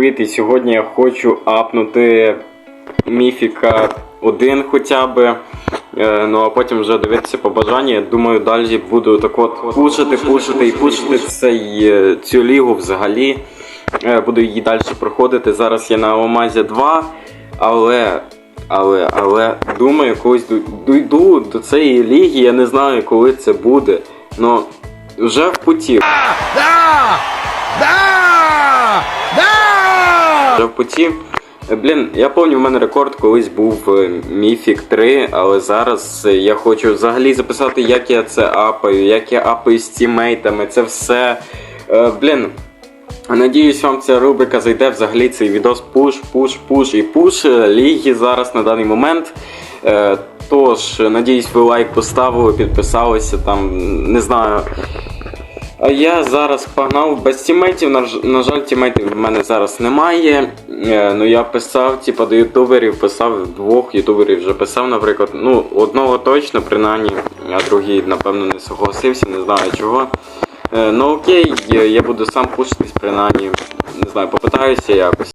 привіт! І сьогодні я хочу апнути міфіка 1 хоча б. Е, ну а потім вже дивитися по бажанню. Думаю, далі буду так от пушити, пушити і пушити цей, е, цю лігу взагалі. Е, Буду її далі проходити. Зараз я на Омазі 2, але. Але, але думаю, колись ду- дійду до цієї ліги, я не знаю, коли це буде. Ну, вже в путі. Вже в путі. Е, Блін, я пам'ятаю, в мене рекорд колись був е, Міфік 3, але зараз е, я хочу взагалі записати, як я це апаю, як я апаю з тімейтами, це все. Блін. Надіюсь, вам ця рубрика зайде взагалі цей відос пуш, пуш, пуш і пуш ліги зараз на даний момент. Тож, надіюсь, ви лайк поставили, підписалися там, не знаю. Я зараз погнав без тімейтів. На, жаль, тімейтів в мене зараз немає. Е, ну я писав, типу, до ютуберів, писав двох ютуберів вже писав, наприклад. Ну, одного точно, принаймні, а другий, напевно, не согласився, не знаю чого. Е, ну окей, я буду сам пушитись, принаймні, не знаю, попитаюся якось.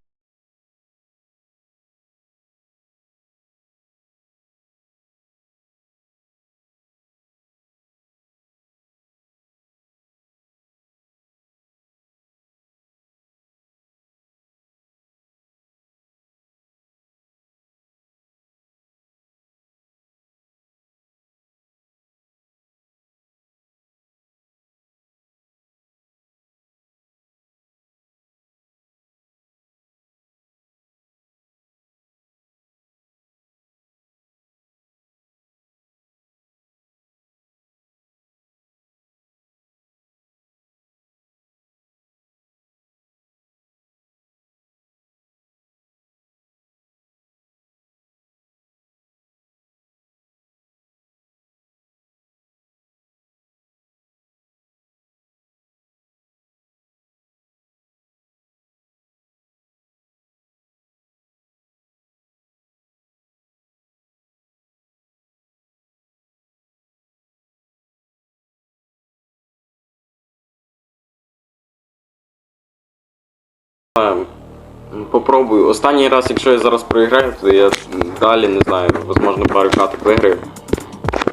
Попробую. Останній раз, якщо я зараз проіграю, то я далі не знаю, можливо, пару каток виграю.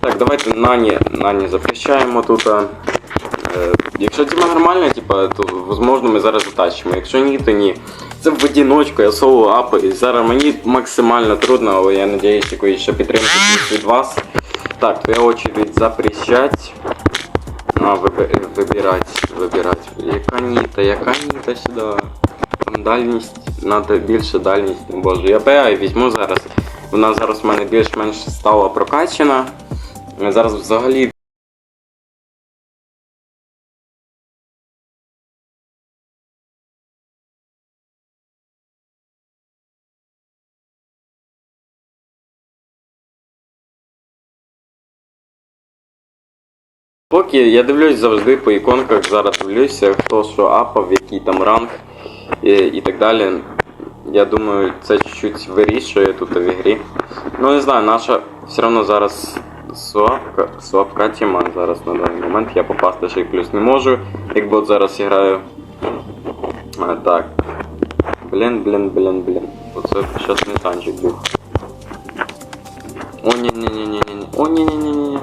Так, давайте Нані, Нані запрещаємо тут. Е, якщо тема нормальна, типа, то можливо ми зараз затащимо. Якщо ні, то ні. Це в одиночку, я соло апаю. Зараз мені максимально трудно, але я надіюсь, якоїсь ще підтримки від вас. Так, твоя очередь запрещать. А, виби- вибирать, вибирать. Яка ніта, яка ніта сюди. Дальність, надо більше дальність, ну, боже. Я БА візьму зараз. Вона зараз в мене більш-менш стала прокачана. Зараз взагалі. Поки я дивлюсь завжди по іконках, зараз дивлюся, хто що апав, який там ранг і, і так далі. Я думаю, це чуть-чуть вирішує тут в ігрі. Ну не знаю, наша все одно зараз слабка, слабка тема зараз на даний момент. Я попасти ще й плюс не можу. Якби от зараз граю. А, так. Блін, блін, блін, блін. Оце щас не танчик був. О, ні, ні, ні, ні, ні. О, ні, ні, ні, ні.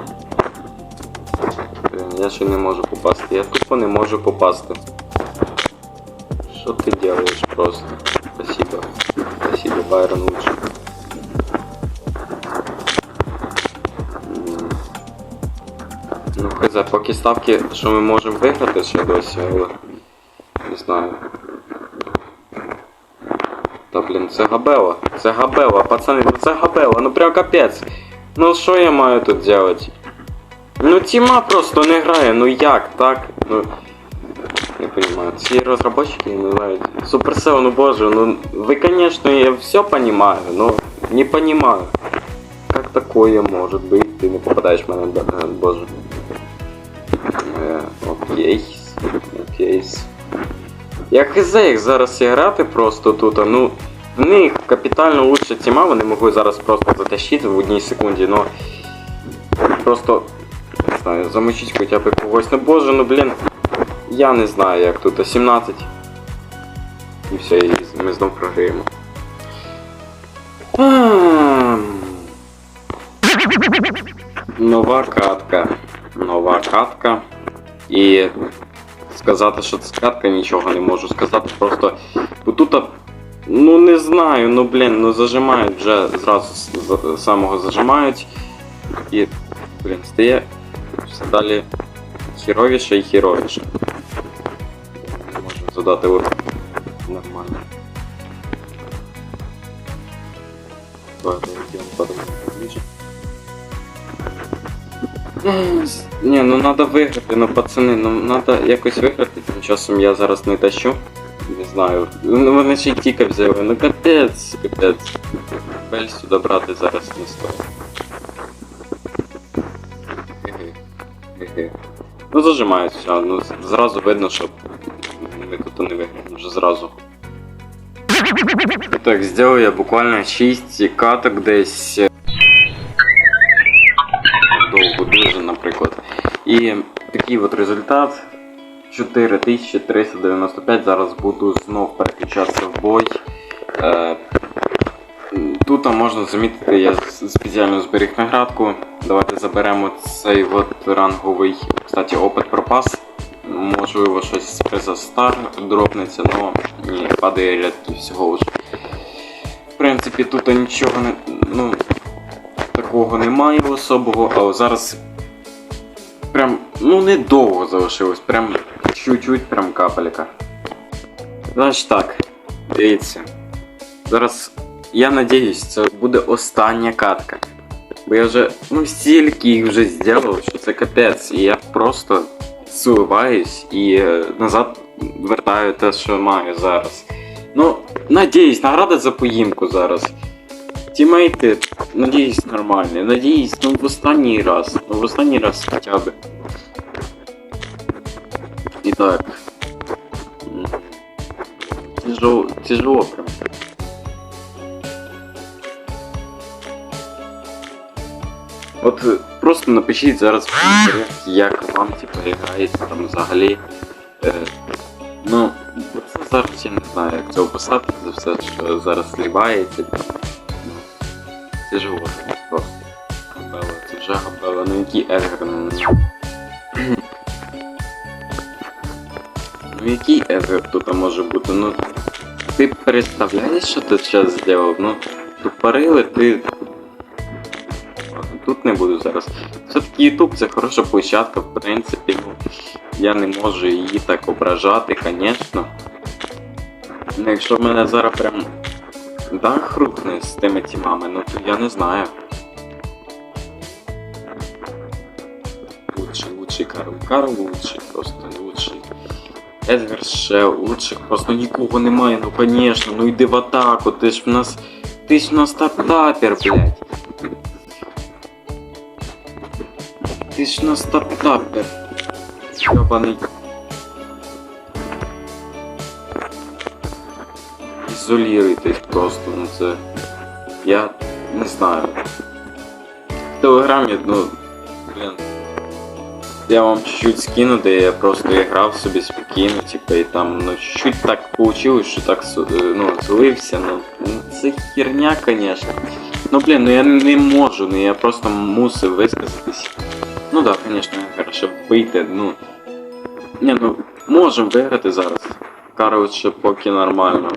Я ще не можу попасти. Я тупо не можу попасти. Що ти делаешь просто? Спасибо. Спасибо, Байрон лучше. Ну, хз, поки ставки, що ми можемо виграти ще досі, але... Не знаю. Та блін, це габела. Це габела, пацани, ну це габела, ну прям капець. Ну що я маю тут делать? Ну тіма просто не грає, ну як так? Ну. Не понимаю. Ці розработчики не знають. Supercell, ну боже, ну вы, конечно, я все понимаю, но не понимаю. Как такое может быть? Ты не попадаешь в мене, да, е, боже. Е, окей. Окей. Я хз як зараз грати просто тут, а, ну. В них капітально лучше тіма, вони могли зараз просто затащити в одній секунді, но просто не знаю, замочить хоча б когось. Ну боже, ну блін. Я не знаю як тут, а 17. І все, і ми знов програємо. Ам. Нова катка. Нова катка. І сказати, що це катка, нічого не можу сказати. Просто тут, ну не знаю, ну блін, ну зажимають вже зразу з самого зажимають. І, блін, стає все далі хіровіше і хіровіше. Не можу задати урок нормально. Ні, ну надо виграти, ну пацани, ну надо якось виграти, тим часом я зараз не тащу. Не знаю. Ну вони ще й тільки взяли, ну капець, капець. Бель сюди брати зараз не стоїть. Ну зажимають все, ну зразу видно, що ми не виграємо вже зразу. Так, сделал я буквально 6 каток десь е, довго дуже, наприклад. І такий от результат. 4395. Зараз буду знов переключатися в бой. Е, Тут можна замітити, я спеціально зберіг наградку. Давайте заберемо цей от ранговий, кстати, опит пропас. Можливо, щось з приза дропнеться, но ні, падає рядки всього лиш. В принципі, тут нічого не. ну. Такого немає особого, але зараз прям, ну недовго залишилось, прям чуть-чуть, прям капелька. Значить так, дивіться. Зараз, я надіюсь, це буде остання катка. Бо я вже, ну стільки їх вже зробив, що це капець, і я просто зливаюсь і е, назад вертаю те, що маю зараз. Ну, надіюсь, награда за поїмку зараз. Тімейти, надіюсь, нормальні. Надіюсь, ну в останній раз. Ну в останній раз хоча б. І так. Тяжело, тяжело прям. От просто напишіть зараз в коментарях, як вам типу грається там взагалі. Е, ну, це зараз я не знаю, як це описати, за все, що зараз слівається. Ну, це животне просто. Габела, це вже габела, ну які Едгар, ну. Ну який Едгар тут може бути? Ну. Ти представляєш, що ти зараз зробив? Ну, тупорили, ти. Тут не буду зараз. Все-таки YouTube це хороша площадка, в принципі, ну, я не можу її так ображати, звісно. Ну, якщо в мене зараз прям дах рухне з тими тімами, ну то я не знаю. Лучший, лучший Карл. Карл лучший, просто лучший. Едгар ще лучших, просто нікого немає, ну конечно, ну йди в атаку, ти ж в нас. Ти ж в нас таптапер, блядь. Ти ж в нас таптапер. Йобаний. Ізоліруйтесь просто, ну це. Я не знаю. В телеграмі, ну, блін. Я вам чуть-чуть скину, де я просто грав собі спокійно, типу, і там, ну, чуть-чуть так получилось, що так е, ну, злився, ну, ну це херня, конечно. Ну блін, ну я не можу, ну я просто мусив висказатись. Ну да, конечно, хорошо вийти, ну. Не, ну, можемо виграти зараз. Короче, поки нормально.